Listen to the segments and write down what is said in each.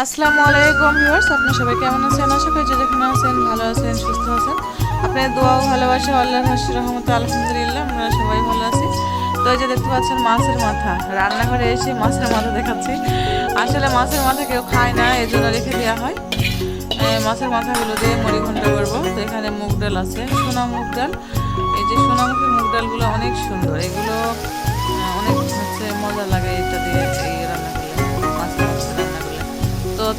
আসসালামু আলাইকুম ভিউয়ার্স, আপনারা সবাই কেমন আছেন? আশা করি যেখানে আছেন ভালো আছেন, সুস্থ আছেন। আপনার দোয়া ভালোবাসা আল্লাহর হাসির রহমতে, আলহামদুলিল্লাহ, আমরা সবাই ভালো আছি। তো এই যে দেখতে পাচ্ছেন মাছের মাথা, রান্নাঘরে এসে মাছের মাথা দেখাচ্ছি। আসলে মাছের মাথা কেউ খায় না এই জন্য রেখে দেওয়া হয়। মাছের মাথাগুলো দিয়ে মুড়ি ঘণ্টা করব। তো এখানে মুগ ডাল আছে, সোনা মুগ ডাল। এই যে সোনামুখী মুগ ডালগুলো অনেক সুন্দর। এগুলো অনেক হচ্ছে মজা লাগে এটা দিয়ে।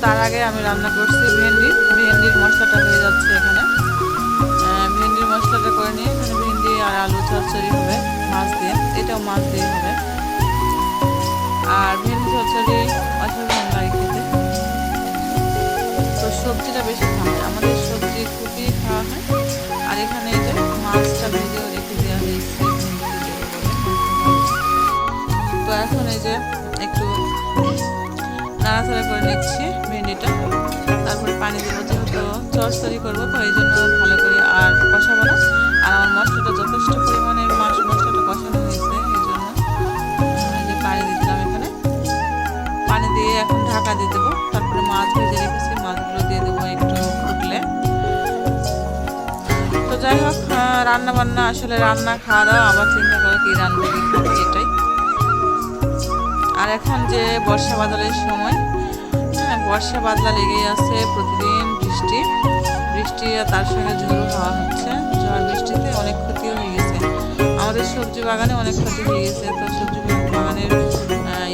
তার আগে আমি রান্না করছি ভেন্ডি। ভেন্ডির মশলাটা হয়ে যাচ্ছে এখানে। ভেন্ডির মশলাটা করে নিয়ে এখানে ভেন্ডি আর আলু চচ্চড়ি হবে, মাছ দিয়ে। এটাও মাছ দিয়ে হবে। আর ভেন্ডি চচ্চড়ি অসাধারণ লাগে খেতে। তো সবজিটা বেশি খাওয়া হয়। আমাদের সবজি খুবই খাওয়া হয়। আর এখানে এই যে মাছটা ভেজেও রেখে দেওয়া হয়েছে। তো এখন এই যে নাড়াচাড়া করে নিচ্ছি ভেন্ডিটা। তারপরে পানি দেবো যেহেতু চরচরি করব, তো এই জন্য ভালো করে আর কষাবো না। আর আমার মশলাটা যথেষ্ট পরিমাণে মশলাটা কষানো হয়েছে, এই জন্য যে পানি দিলাম এখানে। পানি দিয়ে এখন ঢাকা দিয়ে দেবো। তারপরে মাছ ভেজে রেখেছি, মাছগুলো দিয়ে দেবো একটু ফুটলে। তো যাই হোক রান্না বান্না আসলে রান্না, খাওয়া দাওয়া, আবার চিন্তা করো কি রান্না এটাই। আর এখন যে বর্ষা বাদলের সময় হ্যাঁ বর্ষা বাদলা লেগেই আছে প্রতিদিন বৃষ্টি। বৃষ্টি আর তার সঙ্গে ঝোড়ো হাওয়া হচ্ছে। ঝড় বৃষ্টিতে অনেক ক্ষতিও হয়ে গেছে। আমাদের সবজি বাগানে অনেক ক্ষতি হয়ে গেছে। তো সবজি বাগানের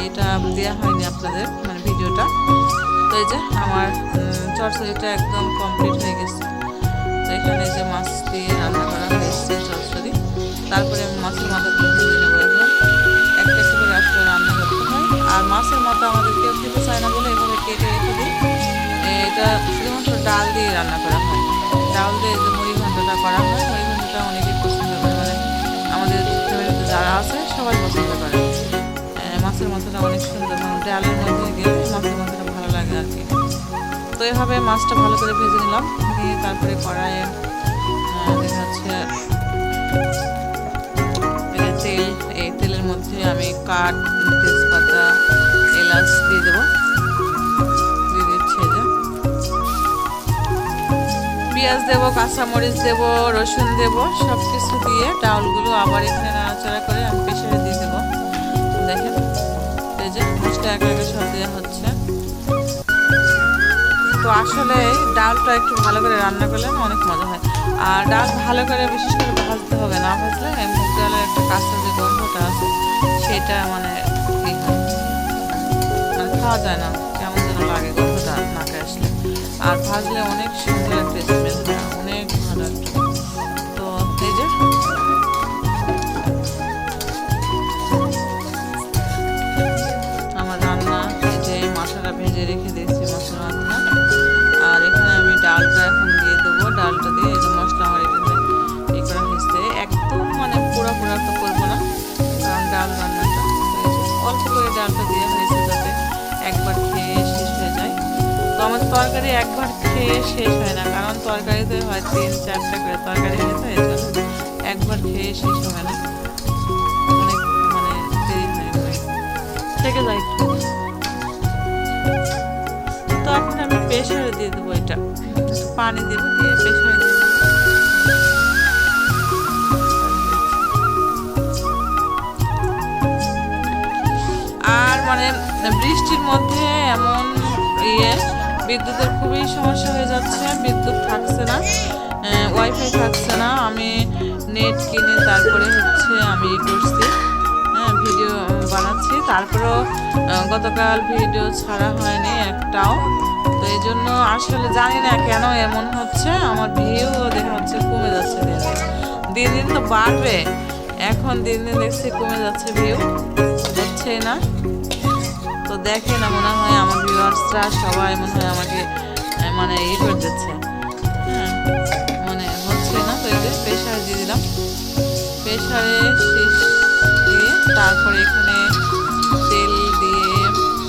এটা দেওয়া হয়নি আপনাদের মানে ভিডিওটা। তো এই যে আমার চরচড়িটা একদম কমপ্লিট হয়ে গেছে। কেউ খেতে চায় না বলে এভাবে কেটে রেখে দিই এটা শুধুমাত্র ডাল দিয়ে রান্না করা হয়। ডাল দিয়ে যে মুড়ি ঘন্টটা করা হয়, মুড়ি ঘন্টটা অনেকেই পছন্দ করে মানে আমাদের ফ্যামিলিতে যারা আছে সবাই পছন্দ করে। মাছের মাথাটা অনেক সুন্দর মানে ডালের মধ্যে গেলে মাছের মাথাটা ভালো লাগে আর কি। তো এভাবে মাছটা ভালো করে ভেজে নিলাম দিয়ে তারপরে কড়াইয়ে দেখা যাচ্ছে তেল, এই তেলের মধ্যে আমি কাঠ, তেজপাতা এলাচ দিয়ে দেবো দিয়ে দিচ্ছি পেঁয়াজ দেবো কাঁচামরিচ দেবো রসুন দেবো সব কিছু দিয়ে ডাউলগুলো আবার এখানে নাড়াচাড়া করে আমি প্রেশারে দিয়ে দেবো দেখেন এই যে মশলা একে একে সব দেওয়া হচ্ছে তো আসলে ডালটা একটু ভালো করে রান্না করলে অনেক মজা হয়। আর ডাল ভালো করে বিশেষ করে ভাজতে হবে না। ভাজলে মুগ ডালের একটা কাঁচা যে গন্ধটা আছে, সেটা মানে খাওয়া যায় না। কেমন যেন লাগে গন্ধটা নাকে আসলে আর ভাজলে অনেক সুন্দর একটা স্মেল অনেক ভালো একটা। তো এই যে আমার রান্না, এই যে মাথাটা ভেজে রেখে দিয়েছি মশলা রান্না। আর এখানে আমি ডালটা এখন দিয়ে দেবো। ডালটা দিয়ে এই মশলা আমার এখানে ই করা হয়েছে। একদম মানে পুরো পুরো তো করব না। কারণ ডাল রান্নাটা অল্প করে ডালটা দিয়ে যাতে একবার খেয়ে শেষ হয়ে যায়। তো আমার তরকারি একবার খেয়ে শেষ হয় না, কারণ তরকারিতে হয় তিন, চারটা করে তরকারি হয়েছে এই জন্য একবার খেয়ে শেষ হবে না। অনেক মানে দেরি হয়ে যায়। থেকে যায় তো এখন আমি প্রেশারে দিয়ে দেবো এটা। পানি দেবো, দিয়ে প্রেশারে মানে বৃষ্টির মধ্যে এমন ইয়ে বিদ্যুতের খুবই সমস্যা হয়ে যাচ্ছে, বিদ্যুৎ থাকছে না ওয়াইফাই থাকছে না, আমি নেট কিনে তারপরে হচ্ছে আমি করছি হ্যাঁ ভিডিও বানাচ্ছি, তারপরেও গতকাল ভিডিও ছাড়া হয়নি একটাও, তো এই জন্য আসলে জানি না কেন এমন হচ্ছে, আমার ভিউ দেখা হচ্ছে কমে যাচ্ছে দিন দিন দিন তো বাড়বে, এখন দিন দিন দেখছি কমে যাচ্ছে ভিউ হচ্ছে না। তো দেখে না মনে হয় আমার ভিউয়ার্সরা সবাই মনে হয় আমাকে মানে ই করে দিচ্ছে। হ্যাঁ মানে হচ্ছে না তো এই প্রেশারে দিয়ে দিলাম। প্রেশারে শীষ দিয়ে তারপরে এখানে তেল দিয়ে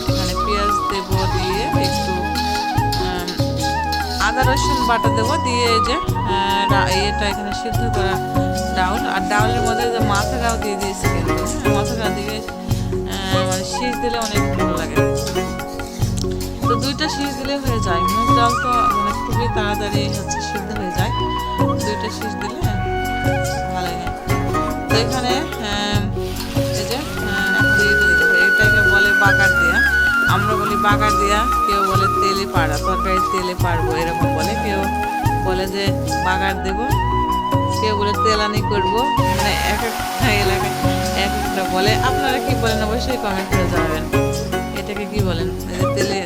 এখানে পেঁয়াজ দেব দিয়ে একটু আদা রসুন বাটা দেবো দিয়ে যে এটা এখানে সিদ্ধ করা ডাউল। আর ডাউলের মধ্যে যে মাথাটাও দিয়ে দিয়েছি কিন্তু হ্যাঁ, মাথাটা দিয়ে মানে শীষ দিলে অনেক দিলে হয়ে যায়। মুগ ডাল তো মানে খুবই তাড়াতাড়ি হচ্ছে সিদ্ধ হয়ে যায়। দুইটা শীষ দিলে ভালো হয় তো এখানে এই যে এটাকে বলে বাগার দেয়া। আমরা বলি বাগার দেয়া, কেউ বলে তেলে পাড়া তরকারি তেলে পারব এরকম বলে। কেউ বলে যে বাগার দেবো, কেউ বলে তেলানি করব। মানে এক একটা এলাকায় এক একটা বলে। আপনারা কি বলেন? অবশ্যই কমেন্ট করে জানাবেন। এটাকে কি বলেন? তেলে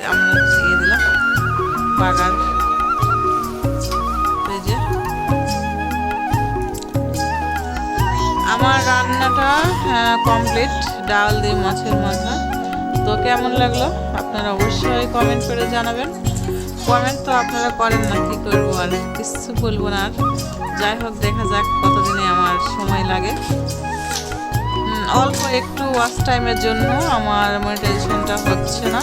যে। আমার রান্নাটা কমপ্লিট ডাল দিয়ে মাছের মাথা। তো কেমন লাগল? আপনারা অবশ্যই কমেন্ট করে জানাবেন। কমেন্ট তো আপনারা করেন না, কি করব আর? কিছু বলব না আর। যাই হোক, দেখা যাক কতদিনে আমার সময় লাগে। অল্প একটু ওয়াচ টাইমের জন্য আমার মনিটাইজেশনটা হচ্ছে না।